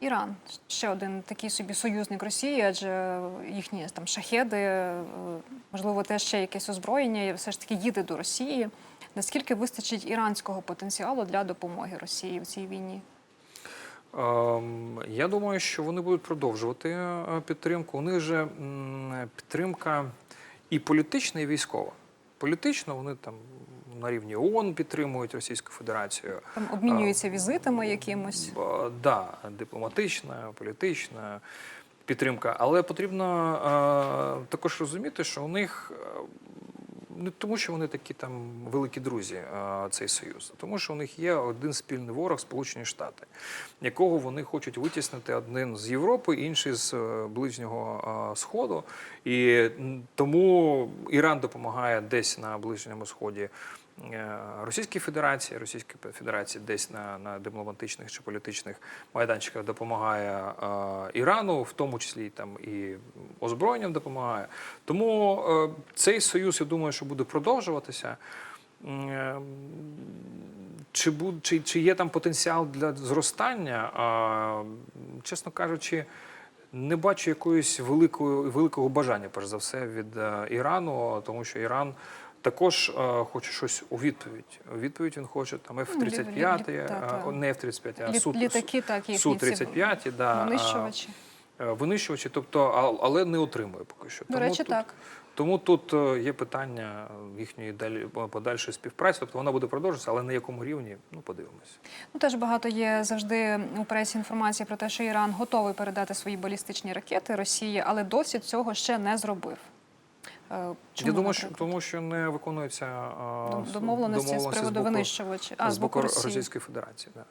Іран ще один такий собі союзник Росії, адже їхні там шахеди, е, можливо, теж ще якесь озброєння, все ж таки їде до Росії. Наскільки вистачить іранського потенціалу для допомоги Росії в цій війні? Ем, Я думаю, що вони будуть продовжувати е, підтримку. У них же підтримка і політична, і військова. Політично вони там на рівні ООН підтримують Російську Федерацію. Там обмінюються візитами якимось. Б- Да, дипломатична, політична підтримка. Але потрібно е, також розуміти, що у них е, не тому, що вони такі там великі друзі, е, цей союз, а тому що у них є один спільний ворог Сполучені Штати, якого вони хочуть витіснити один з Європи, інший з е, ближнього е, сходу. І тому Іран допомагає десь на ближньому сході. Е, Російській Федерації, Російська Федерація десь на, на дипломатичних чи політичних майданчиках допомагає е, Ірану, в тому числі там і озброєнням допомагає. Тому е, цей союз, я думаю, що буде продовжуватися. Е, Чи, буд, чи, чи є там потенціал для зростання? А, чесно кажучи, не бачу якоїсь великої, великого бажання, перш за все, від е, Ірану, тому що Іран також е, хоче щось у відповідь. У відповідь він хоче там F-35, лі- лі- е, а, не F-35, а Лі- Су, літаки, так, їхні ці Су-35, да, винищувачі. е, винищувачі, тобто, а- але не отримує поки що. До речі, тут, так. Тому тут є питання їхньої далі подальшої співпраці, тобто вона буде продовжуватися, але на якому рівні, ну подивимось. Ну, теж багато є завжди у пресі інформації про те, що Іран готовий передати свої балістичні ракети Росії, але досі цього ще не зробив. Е, Чому, Я думаю, що тому, що не виконується а, домовленості з приводу боку- винищувачів, а з боку Росії. Російської Федерації. Да.